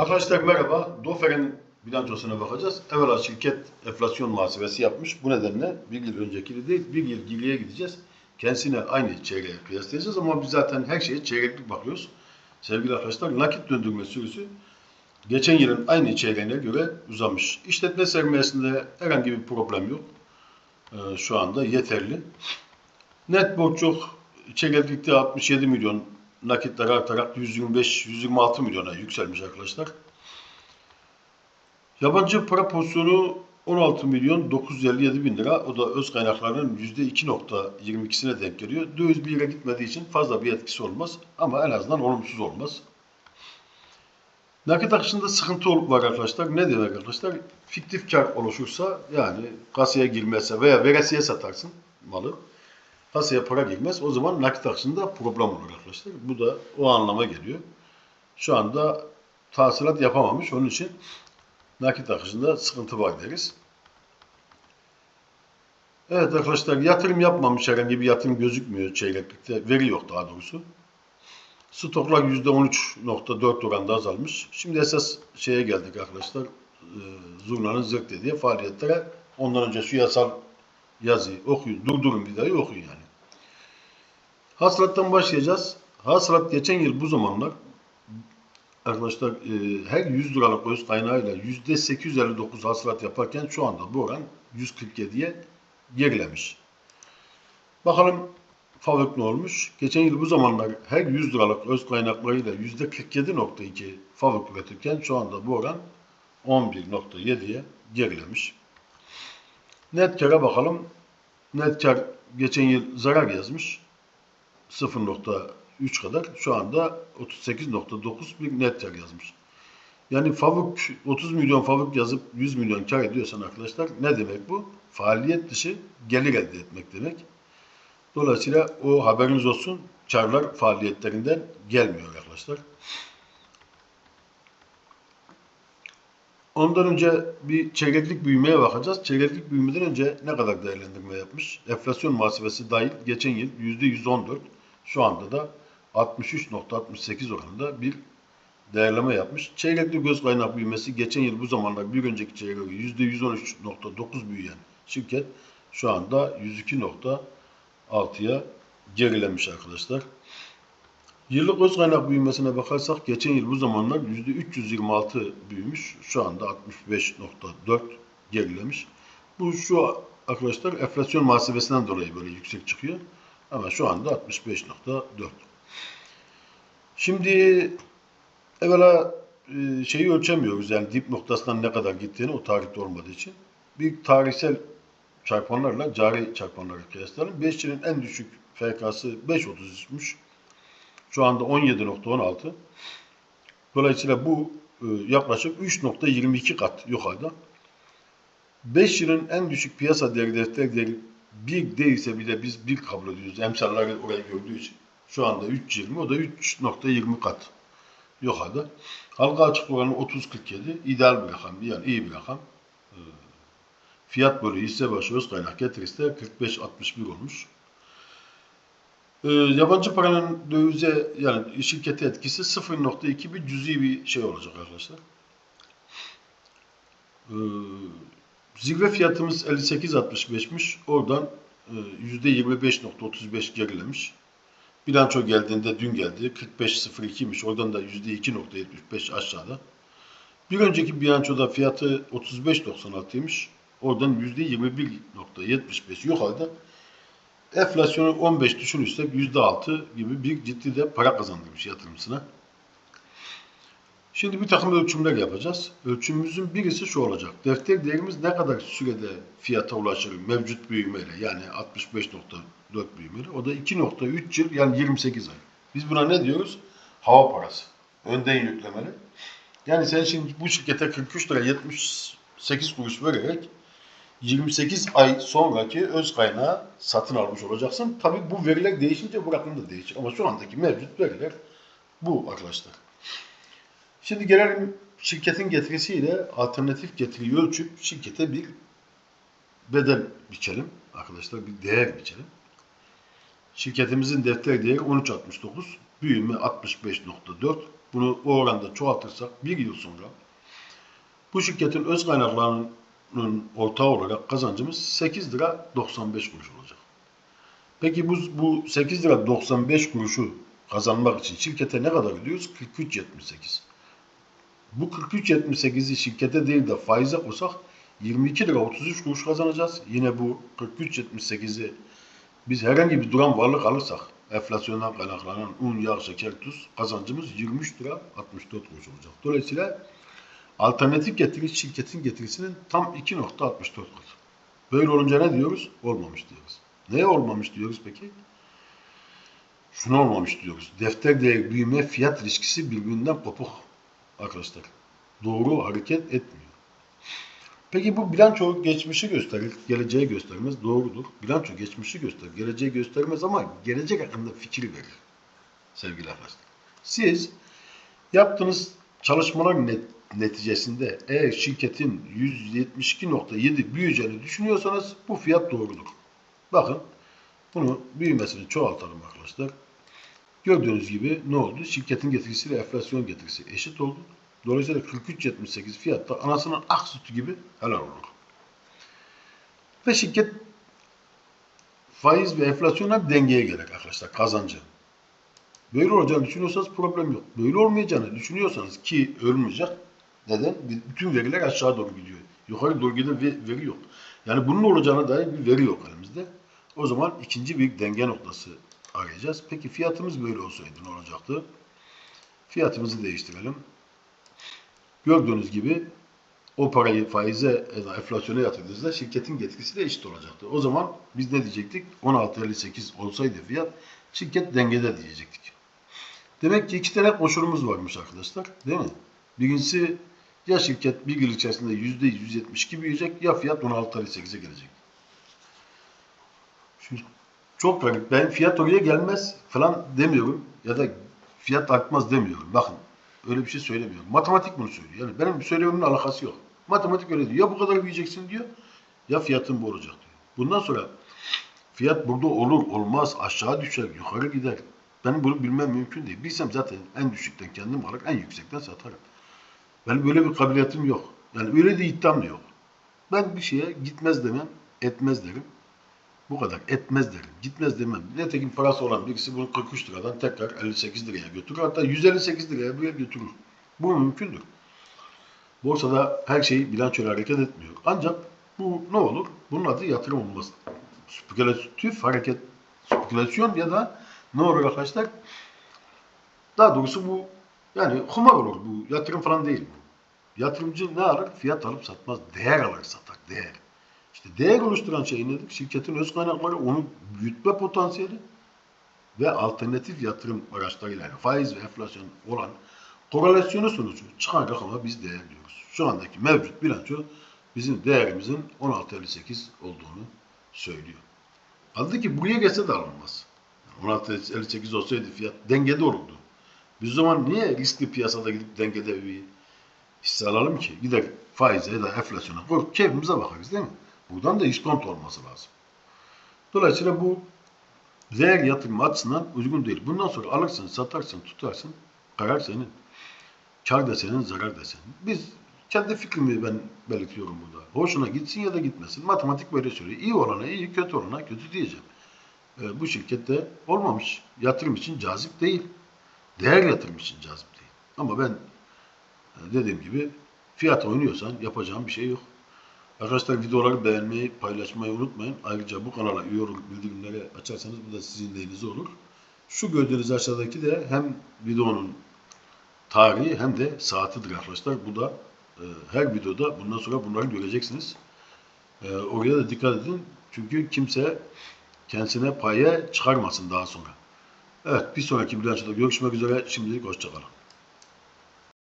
Arkadaşlar merhaba. Dofer'in bilançosuna bakacağız. Evvela şirket enflasyon muhasebesi yapmış. Bu nedenle bir yıl önceki değil, bir yıl geriye gideceğiz. Kendisine aynı çeyreğe kıyaslayacağız ama biz zaten her şeye çeyreklik bakıyoruz. Sevgili arkadaşlar, nakit döndürme süresi geçen yılın aynı çeyreğine göre uzamış. İşletme sermayesinde herhangi bir problem yok. Ee, şu anda yeterli. Net borç yok. Çeyreklikte 67 milyon nakitler artarak 125-126 milyona yükselmiş arkadaşlar. Yabancı para pozisyonu 16 milyon 957 bin lira. O da öz kaynaklarının %2.22'sine denk geliyor. Döviz bir yere gitmediği için fazla bir etkisi olmaz. Ama en azından olumsuz olmaz. Nakit akışında sıkıntı olup var arkadaşlar. Ne demek arkadaşlar? Fiktif kar oluşursa yani kasaya girmezse veya veresiye satarsın malı. Kasaya para girmez. O zaman nakit akışında problem olur arkadaşlar. Bu da o anlama geliyor. Şu anda tahsilat yapamamış. Onun için nakit akışında sıkıntı var deriz. Evet arkadaşlar yatırım yapmamış herhangi bir yatırım gözükmüyor çeyreklikte. Veri yok daha doğrusu. Stoklar %13.4 oranda azalmış. Şimdi esas şeye geldik arkadaşlar. E, Zurna'nın zırt dediği faaliyetlere. Ondan önce şu yasal yazıyı okuyun. Durdurun videoyu okuyun yani. Hasılattan başlayacağız. Hasılat geçen yıl bu zamanlar arkadaşlar e, her 100 liralık öz kaynağıyla %859 hasılat yaparken şu anda bu oran 147'ye gerilemiş. Bakalım Favök ne olmuş? Geçen yıl bu zamanlar her 100 liralık öz kaynaklarıyla %47.2 Favök üretirken şu anda bu oran 11.7'ye gerilemiş. Net kara bakalım. Net kar geçen yıl zarar yazmış. 0.3 kadar. Şu anda 38.9 bir net kar yazmış. Yani Favuk 30 milyon Favuk yazıp 100 milyon kar ediyorsan arkadaşlar ne demek bu? Faaliyet dışı gelir elde etmek demek. Dolayısıyla o haberiniz olsun karlar faaliyetlerinden gelmiyor arkadaşlar. Ondan önce bir çeyreklik büyümeye bakacağız. Çeyreklik büyümeden önce ne kadar değerlendirme yapmış? Enflasyon muhasebesi dahil geçen yıl %114, şu anda da 63.68 oranında bir değerleme yapmış. Çeyrekli göz kaynak büyümesi geçen yıl bu zamanlar bir önceki çeyreğe %113.9 büyüyen şirket şu anda 102.6'ya gerilemiş arkadaşlar. Yıllık öz kaynak büyümesine bakarsak geçen yıl bu zamanlar %326 büyümüş. Şu anda 65.4 gerilemiş. Bu şu arkadaşlar enflasyon muhasebesinden dolayı böyle yüksek çıkıyor. Ama şu anda 65.4. Şimdi evvela e, şeyi ölçemiyoruz yani dip noktasından ne kadar gittiğini o tarihte olmadığı için. Bir tarihsel çarpanlarla cari çarpanları kıyaslayalım. 5 yılın en düşük FK'sı 5.33'müş. Şu anda 17.16. Dolayısıyla bu e, yaklaşık 3.22 kat yukarıda. 5 yılın en düşük piyasa değeri defter değeri bir değilse bile biz bir kabul ediyoruz. Emsalları orayı gördüğü için. Şu anda 3.20 o da 3.20 kat yukarıda. Halka açık oranı 30.47 ideal bir rakam yani iyi bir rakam. E, fiyat bölü hisse başı öz kaynak getirisi de 45.61 olmuş. E, yabancı paranın dövize yani şirkete etkisi 0.2 bir cüzi bir şey olacak arkadaşlar. E, zirve fiyatımız 58.65'miş. Oradan e, %25.35 gerilemiş. Bilanço geldiğinde dün geldi. 45.02'miş. Oradan da %2.75 aşağıda. Bir önceki bilançoda fiyatı 35.96'ymış. Oradan %21.75 yukarıda. Enflasyonu 15 düşünürsek %6 gibi bir ciddi de para kazandırmış yatırımcısına. Şimdi bir takım ölçümler yapacağız. Ölçümümüzün birisi şu olacak. Defter değerimiz ne kadar sürede fiyata ulaşır mevcut büyümeyle yani 65.4 büyümeyle. O da 2.3 yıl yani 28 ay. Biz buna ne diyoruz? Hava parası. Önden yüklemeli. Yani sen şimdi bu şirkete 43 lira 78 kuruş vererek 28 ay sonraki öz kaynağı satın almış olacaksın. Tabii bu veriler değişince bu rakam da değişir. Ama şu andaki mevcut veriler bu arkadaşlar. Şimdi gelelim şirketin getirisiyle alternatif getiriyi ölçüp şirkete bir bedel biçelim. Arkadaşlar bir değer biçelim. Şirketimizin defter değeri 13.69, büyüme 65.4, bunu o oranda çoğaltırsak bir yıl sonra bu şirketin öz kaynaklarının ortağı olarak kazancımız 8 lira 95 kuruş olacak. Peki bu, bu 8 lira 95 kuruşu kazanmak için şirkete ne kadar ödüyoruz? 43.78. Bu 43.78'i şirkete değil de faize koysak 22 lira 33 kuruş kazanacağız. Yine bu 43.78'i biz herhangi bir duran varlık alırsak enflasyondan kaynaklanan un, yağ, şeker, tuz kazancımız 23 lira 64 kuruş olacak. Dolayısıyla alternatif getiri şirketin getirisinin tam 2.64 katı. Böyle olunca ne diyoruz? Olmamış diyoruz. Neye olmamış diyoruz peki? Şuna olmamış diyoruz. Defter değer büyüme fiyat ilişkisi birbirinden kopuk arkadaşlar. Doğru hareket etmiyor. Peki bu bilanço geçmişi gösterir, geleceği göstermez. Doğrudur. Bilanço geçmişi gösterir, geleceği göstermez ama gelecek hakkında fikir verir. Sevgili arkadaşlar. Siz yaptığınız çalışmalar net, neticesinde eğer şirketin 172.7 büyüyeceğini düşünüyorsanız bu fiyat doğrudur. Bakın bunu büyümesini çoğaltalım arkadaşlar. Gördüğünüz gibi ne oldu? Şirketin getirisiyle enflasyon getirisi eşit oldu. Dolayısıyla 43.78 fiyatta anasının ak sütü gibi helal olur. Ve şirket faiz ve enflasyonla dengeye gelir arkadaşlar kazancı. Böyle olacağını düşünüyorsanız problem yok. Böyle olmayacağını düşünüyorsanız ki ölmeyecek. Neden? Bütün veriler aşağı doğru gidiyor. Yukarı doğru giden ve- veri yok. Yani bunun olacağına dair bir veri yok elimizde. O zaman ikinci bir denge noktası arayacağız. Peki fiyatımız böyle olsaydı ne olacaktı? Fiyatımızı değiştirelim. Gördüğünüz gibi o parayı faize da enflasyona yatırdığınızda şirketin getirisi de eşit olacaktı. O zaman biz ne diyecektik? 16.58 olsaydı fiyat şirket dengede diyecektik. Demek ki iki tane koşulumuz varmış arkadaşlar. Değil mi? Birincisi ya şirket bir yıl içerisinde %172 büyüyecek ya fiyat 16.58'e gelecek. Şimdi çok garip. Ben fiyat oraya gelmez falan demiyorum. Ya da fiyat artmaz demiyorum. Bakın öyle bir şey söylemiyorum. Matematik bunu söylüyor. Yani benim söylediğimin alakası yok. Matematik öyle diyor. Ya bu kadar büyüyeceksin diyor. Ya fiyatın bu olacak diyor. Bundan sonra fiyat burada olur olmaz aşağı düşer yukarı gider. Benim bunu bilmem mümkün değil. Bilsem zaten en düşükten kendim alır en yüksekten satarım. Benim böyle bir kabiliyetim yok. Yani öyle de iddiam da yok. Ben bir şeye gitmez demem, etmez derim. Bu kadar. Etmez derim. Gitmez demem. Nitekim parası olan birisi bunu 43 liradan tekrar 58 liraya götürür. Hatta 158 liraya buraya götürür. Bu mümkündür. Borsada her şey bilançoyla hareket etmiyor. Ancak bu ne olur? Bunun adı yatırım olmaz. Spekülatif hareket, spekülasyon ya da ne olur arkadaşlar? Daha doğrusu bu yani kumar olur bu. Yatırım falan değil bu. Yatırımcı ne alır? Fiyat alıp satmaz. Değer alır satar. Değer. İşte değer oluşturan şey nedir? Şirketin öz kaynakları, onu büyütme potansiyeli ve alternatif yatırım araçlarıyla yani faiz ve enflasyon olan korelasyonu sonucu çıkan rakama biz değer diyoruz. Şu andaki mevcut bilanço bizim değerimizin 16.58 olduğunu söylüyor. Kaldı ki buraya gelse de alınmaz. 16.58 olsaydı fiyat dengede olurdu. Biz zaman niye riskli piyasada gidip dengede bir hisse alalım ki? Gider faize ya da enflasyona koyup keyfimize bakarız değil mi? Buradan da iskonto olması lazım. Dolayısıyla bu değer yatırımı açısından uygun değil. Bundan sonra alırsın, satarsın, tutarsın. Karar senin. Kar da senin, zarar da senin. Biz kendi fikrimi ben belirtiyorum burada. Hoşuna gitsin ya da gitmesin. Matematik böyle söylüyor. İyi olana iyi, kötü olana kötü diyeceğim. Ee, bu şirkette olmamış. Yatırım için cazip değil. Değer yatırım için cazip değil. Ama ben e, dediğim gibi fiyat oynuyorsan yapacağım bir şey yok. Arkadaşlar videoları beğenmeyi, paylaşmayı unutmayın. Ayrıca bu kanala üye olup bildirimleri açarsanız bu da sizin lehinize olur. Şu gördüğünüz aşağıdaki de hem videonun tarihi hem de saatidir arkadaşlar. Bu da e, her videoda bundan sonra bunları göreceksiniz. E, oraya da dikkat edin. Çünkü kimse kendisine paya çıkarmasın daha sonra. Evet bir sonraki bilançoda görüşmek üzere. Şimdilik hoşçakalın.